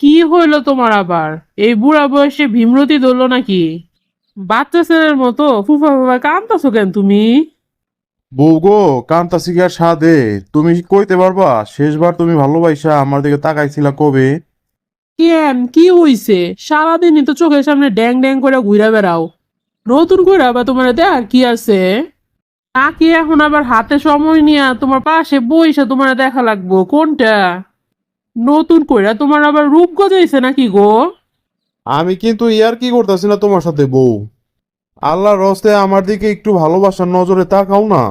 কি হইল তোমার আবার? এই বুড়া বয়সে ভীমরতি ধরলো নাকি? বাচ্চা ছেলের মতো? ফুফা ফুফা কান্দতেছো কেন তুমি? বউ গো কান্তা সাদে? তুমি কইতে পারবা? শেষবার তুমি ভালোবাসা আমার দিকে তাকাইছিলা কবে? কেন? কি হইছে? সারাদিনই তো চোখের সামনে ড্যাং ড্যাং করে ঘুরে বেড়াও। নতুন করে আবার তোমার দেখ কি আছে? নাকি এখন আবার হাতে সময় নিয়ে তোমার পাশে বইসা তোমার দেখা লাগবো? কোনটা? নতুন করে তোমার আবার রূপ গজাইছে নাকি গো? আমি কিন্তু ইয়ার কি করতেছি না তোমার সাথে বউ? আল্লাহর রস্তে আমার দিকে একটু ভালোবাসার নজরে তাকাও না।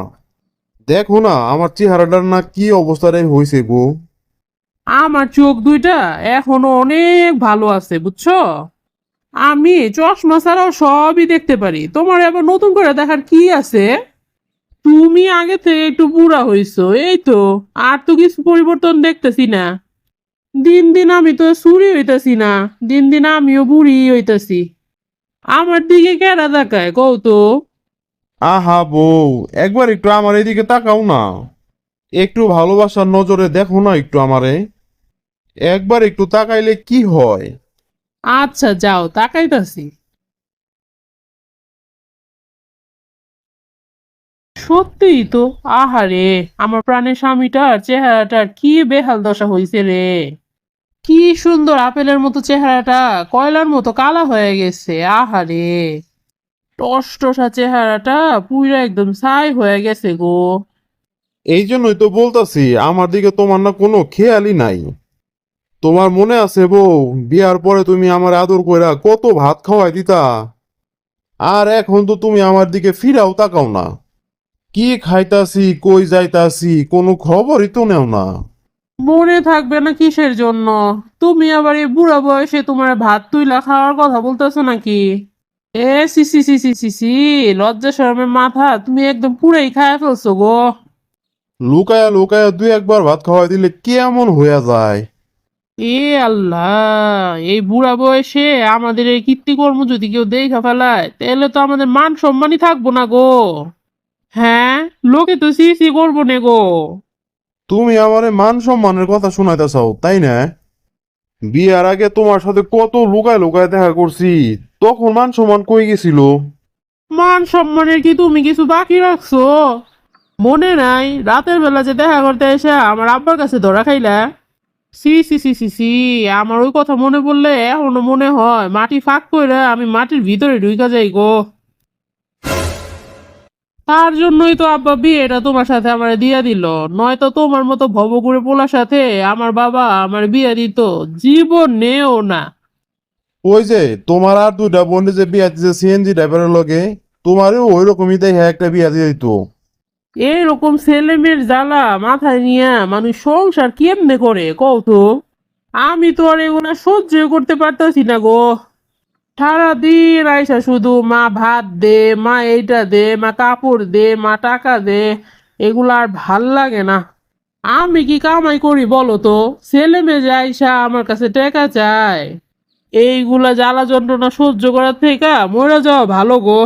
দেখো না আমার চেহারাটার না কি অবস্থায় হয়েছে গো আমার চোখ দুইটা এখনও অনেক ভালো আছে বুঝছ? আমি চশমা ছাড়াও সবই দেখতে পারি। তোমার আবার নতুন করে দেখার কি আছে? তুমি আগে থেকে একটু বুড়া হইছো এই তো। আর তো কিছু পরিবর্তন দেখতেছি না। দিন দিন আমি তো চুরি হইতাছি না দিন দিন আমিও বুড়ি হইতাছি। আমার দিকে কেডা দেখায় কও তো। আহা বউ একবার একটু আমার এদিকে তাকাও না। একটু ভালোবাসার নজরে দেখো না একটু আমারে। একবার একটু তাকাইলে কি হয়? আচ্ছা যাও তাকাইতাছি। সত্যিই তো, আহারে, আমার প্রাণের স্বামীটার চেহারাটার কি বেহাল দশা হইছে রে। কি সুন্দর আপেলের মতো চেহারাটা, কয়লার মতো কালা হয়ে গেছে, আহারে। টসটসা চেহারাটা পুরা একদম ছাই হয়ে গেছে গো। এই জন্যই তো বলতাছি, আমার দিকে তোমার না কোনো খেয়ালই নাই। তোমার মনে আছে বউ, বিয়ার পরে তুমি আমার আদর কইরা কত ভাত খাওয়াই দিতা। আর এখন তো তুমি আমার দিকে ফিরাও তাকাও না। কি খাইতাছি কই যাইতাছি কোনো খবরই তো নেও না। মনে থাকবে না কিসের জন্য? তুমি আবার এই বুড়া বয়সে তোমার ভাত তুইলা খাওয়ার কথা বলতেছো নাকি? এ সি সি সি সি সি সি লজ্জা শরমের মাথা তুমি একদম পুরাই খায় ফেলছো গো। লুকায়া লুকায়া দুই একবার ভাত খাওয়াই দিলে কেমন হইয়া যায়? এ আল্লাহ এই বুড়া বয়সে আমাদের এই কীর্তিকর্ম যদি কেউ দেখা ফেলায় তাহলে তো আমাদের মান সম্মানই থাকব না গো। হ্যাঁ? লোকে তো সি সি করব নে গো। তুমি আমারে মান সম্মানের কথা শোনাইতেছাও তাই না? বিয়ার আগে তোমার সাথে কত লুকায় লুকায় দেখা করছি তখন মান সম্মান কই গেছিল? মান সম্মানের কি তুমি কিছু বাকি রাখছো? মনে নাই রাতের বেলা যে দেখা করতে এসে আমার আব্বার কাছে ধরা খাইলা? সি সি সি সি সি আমার ওই কথা মনে পড়লে এখনও মনে হয় মাটি ফাঁক করে আমি মাটির ভিতরে ঢুকা যাই গো তার জন্যই তো আব্বা বিয়েটা তোমার সাথে আমার দিয়া দিল। নয়তো তোমার মতো ভবগুড়ে পোলার সাথে আমার বাবা আমার বিয়ে দিত। জীবন নেও না। ওই যে তোমার আর দুইটা বোনে যে বিয়া দিতে সিএনজি ড্রাইভারের লগে তোমারও ওই রকমই দেখে একটা বিয়া দিয়ে দিত। এরকম ছেলে মেয়ের জ্বালা মাথায় নিয়ে মানুষ সংসার কেমনে করে কও তো? আমি তো আর এগুলা সহ্য করতে পারতেছি না গো। সারাদিন আইসা শুধু মা ভাত দে, মা এইটা দে, মা কাপড় দে, মা টাকা দে, এগুলা আর ভালো লাগে না। আমি কি কামাই করি বলো তো? ছেলে মেয়ে যে আইসা আমার কাছে টাকা চায়। এইগুলা জ্বালা যন্ত্রণা সহ্য করার থেকে মরে যাওয়া ভালো গো।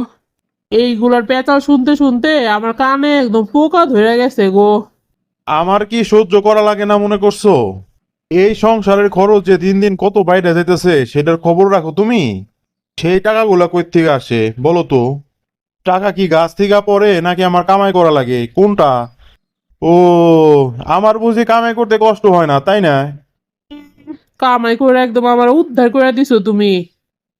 এইগুলার পেঁচাল শুনতে শুনতে আমার কানে একদম পোকা ধরে গেছে গো। আমার কি সহ্য করা লাগে না মনে করছ? এই সংসারের খরচ যে দিন দিন কত বাইরে যেতেছে সেটার খবর রাখো তুমি। সেই টাকাগুলা কই থেকে আসে? বলো তো। টাকা কি গাছ থেকে পড়ে নাকি আমার কামাই করা লাগে? কোনটা? ও, আমার বুঝি কামাই করতে কষ্ট হয় না, তাই না? কামাই করে একদম আমার উদ্ধার করে দিছো তুমি।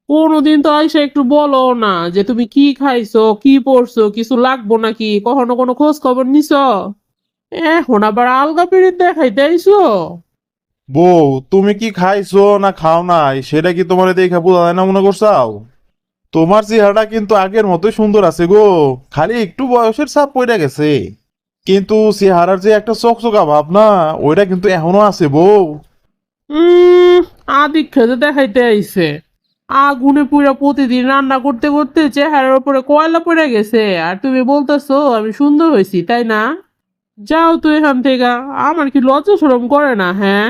কোনোদিন তো আইসা একটু বলো না যে তুমি কি খাইছো, কি পড়ছো, কিছু লাগবো নাকি? কখনো কোনো খোঁজ খবর নিছো? এখন আবার আলগা পিড়িত দেখাইতে আইসো? বউ, তুমি কি খাইছো না খাও নাই? সেটা কি তোমার দেখে বোঝা যায় না মনে করছাও? তোমার চেহারাটা কিন্তু আগের মতোই সুন্দর আছে গো। খালি একটু বয়সের ছাপ পড়ে গেছে। কিন্তু চেহারার যে একটা চকচকা ভাব না ওইটা কিন্তু এখনও আছে বউ। আদিক খেতে দেখাইতে আইছে। আগুনে পুরা প্রতিদিন রান্না করতে করতে চেহারার উপরে কয়লা পড়ে গেছে। আর তুমি বলতেছো, আমি সুন্দর হয়েছি তাই না? যাও তো এখান থেকে, আমার কি লজ্জা সরম করে না হ্যাঁ?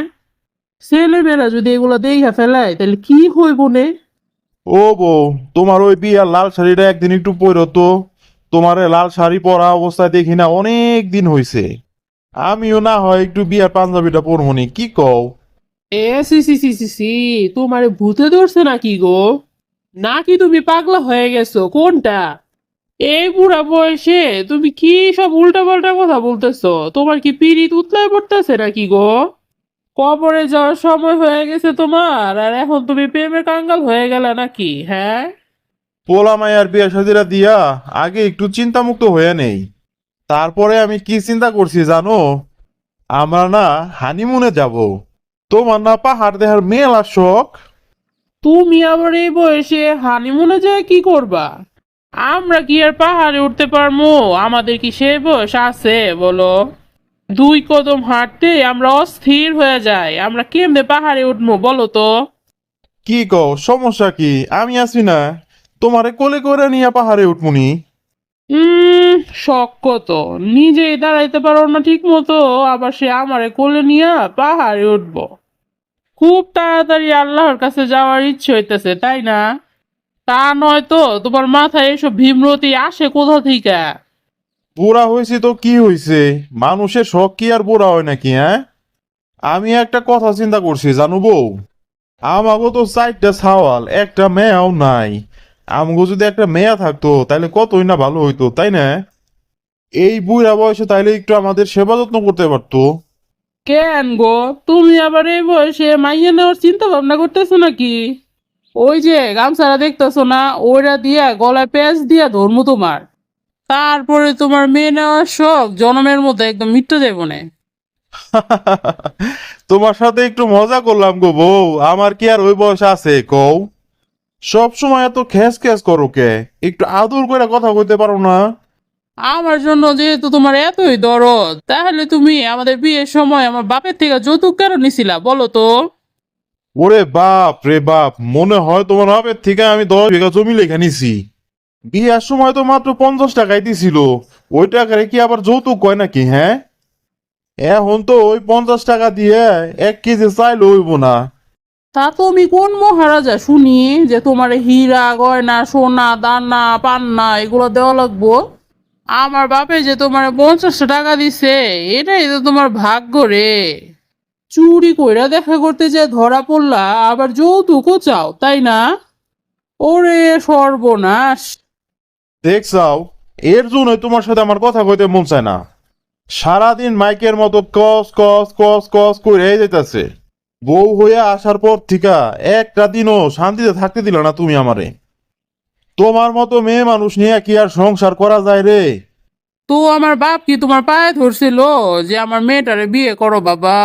ছেলে মেয়েরা যদি এগুলো দেখা ফেলায় তাহলে কি হইব নে? ও বউ তোমার ওই বিয়ার লাল শাড়িটা একদিন একটু পরো তো। তোমার লাল শাড়ি পরা অবস্থায় দেখি না অনেক দিন হয়েছে আমিও না হয় একটু বিয়ার পাঞ্জাবিটা পরমনি কি কও? এ সি সি সি সি সি তোমারে ভূতে ধরছে নাকি গো? নাকি তুমি পাগলা হয়ে গেছো? কোনটা? এই বুড়া বয়সে তুমি কি সব উল্টা পাল্টা কথা বলতেছো? তোমার কি পিরিত উতলায় পড়তেছে নাকি গো? কবরে যাওয়ার সময় হয়ে গেছে তোমার আর এখন তুমি প্রেমের কাঙ্গাল হয়ে গেলে নাকি হ্যাঁ? পোলা মায়ার বিয়া সাদিরা দিয়া আগে একটু চিন্তামুক্ত হয়ে নেই। তারপরে আমি কি চিন্তা করছি জানো? আমরা না হানিমুনে যাব। তোমার না পাহাড় দেহার মেলা শখ। তুমি আবার এই বয়সে হানিমুনে যায় কি করবা? আমরা কি আর পাহাড়ে উঠতে পারব আমাদের কি সে বয়স আছে বলো। দুই কদম হাঁটতে আমরা অস্থির হয়ে যাই। আমরা কেমনে পাহাড়ে উঠবো বলো তো? কি কও সমস্যা কি? আমি আছি না। তোমারে কোলে করে নিয়ে পাহাড়ে উঠমুনি উম শখ কত? নিজেই দাঁড়াইতে পারো না ঠিক মতো আবার সে আমারে কোলে নিয়ে পাহাড়ে উঠবো। খুব তাড়াতাড়ি আল্লাহর কাছে যাওয়ার ইচ্ছে হইতেছে তাই না? তা নয় তো তোমার মাথায় এসব ভীমরতি আসে কোথা থেকে? বুড়া হয়েছি তো কি হয়েছে মানুষের শখ কি আর বুড়া হয় নাকি হ্যাঁ? আমি একটা কথা চিন্তা করছি, জানো বউ। আমাগো তো চারটা ছাওয়াল, একটা মেয়াও নাই। আমগো যদি একটা মেয়া থাকতো তাহলে কতই না ভালো হইতো, তাই না? এই বুড়া বয়সে তাইলে একটু আমাদের সেবা যত্ন করতে পারতো। কেন গো? তুমি আবার এই বয়সে মাইয়ে নেওয়ার চিন্তা ভাবনা করতেছো নাকি? ওই যে গামছারা দেখতেছো না, ওইটা দিয়া গলায় পেঁচ দিয়া ধর্ম তোমার। তারপরে তোমার মেয়ে নেওয়ার শখ জনমের মতো একদম মিটতে যাইব না তোমার সাথে একটু মজা করলাম গো বউ আমার কি আর ওই বয়স আছে কও? সব সময় এত খ্যাস খ্যাস করো কে? একটু আদর করে কথা কইতে পারো না? আমার জন্য যেহেতু তোমার এতই দরদ তাহলে তুমি আমাদের বিয়ের সময় আমার বাপের থেকে যৌতুক কেন নিছিলা বলো তো? ওরে বাপ রে বাপ মনে হয় তোমার বাপের থেকে আমি দশ বিঘা জমি লেখা নিছি। বিয়ার সময় তো মাত্র পঞ্চাশ টাকাই দিছিল। ওই টাকারে কি আবার যৌতুক কয় নাকি হ্যাঁ? এখন তো ওই পঞ্চাশ টাকা দিয়ে এক কেজি চাইলে হইব না। তা তুমি কোন মহারাজা শুনি যে তোমার হীরা, গয়না, সোনা, দানা, পান্না এগুলো দেওয়া লাগবো? আমার বাপে যে তোমার পঞ্চাশ টাকা দিছে, এটাই তো তোমার ভাগ্য রে। চুরি কইরা দেখা করতে যে ধরা পড়লা, আবার যৌতুকও চাও, তাই না? ওরে সর্বনাশ। দেখছাও, এর জন্যই তোমার সাথে আমার কথা কইতে মন চায় না। সারাদিন মাইকের মতো কস কস কস কস করে যাইতাছে। বউ হইয়া আসার পর থিকা একটা দিনও শান্তিতে থাকতে দিল না তুমি আমারে। তোমার মতো মেয়ে মানুষ নিয়ে কি আর সংসার করা যায় রে? তো আমার বাপ কি তোমার পায়ে ধরছিল যে আমার মেয়েটারে বিয়ে করো বাবা?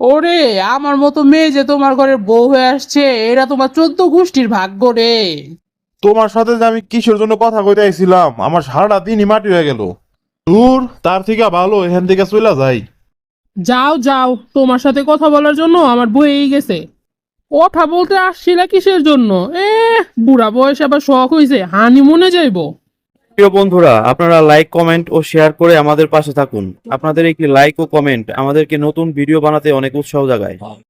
ওরে, আমার মতো মেয়ে যে তোমার ঘরে বউ হয়ে আসছে এরা তোমার চোদ্দ গোষ্ঠীর ভাগ্য রে। তোমার সাথে যে আমি কিসের জন্য কথা কইতে আইছিলাম? আমার সারাটা দিনই মাটি হয়ে গেল। দূর তার থেকে ভালো এখান থেকে চলে যাই। যাও যাও তোমার সাথে কথা বলার জন্য আমার বইয়েই গেছে। কথা বলতে আসছিলা কিসের জন্য? এ বুড়া বয়স আবার শখ হইছে হানি মনে যাইবো। প্রিয় বন্ধুরা আপনারা লাইক কমেন্ট ও শেয়ার করে আমাদের পাশে থাকুন। আপনাদের একটি লাইক ও কমেন্ট আমাদেরকে নতুন ভিডিও বানাতে অনেক উৎসাহ জাগায়।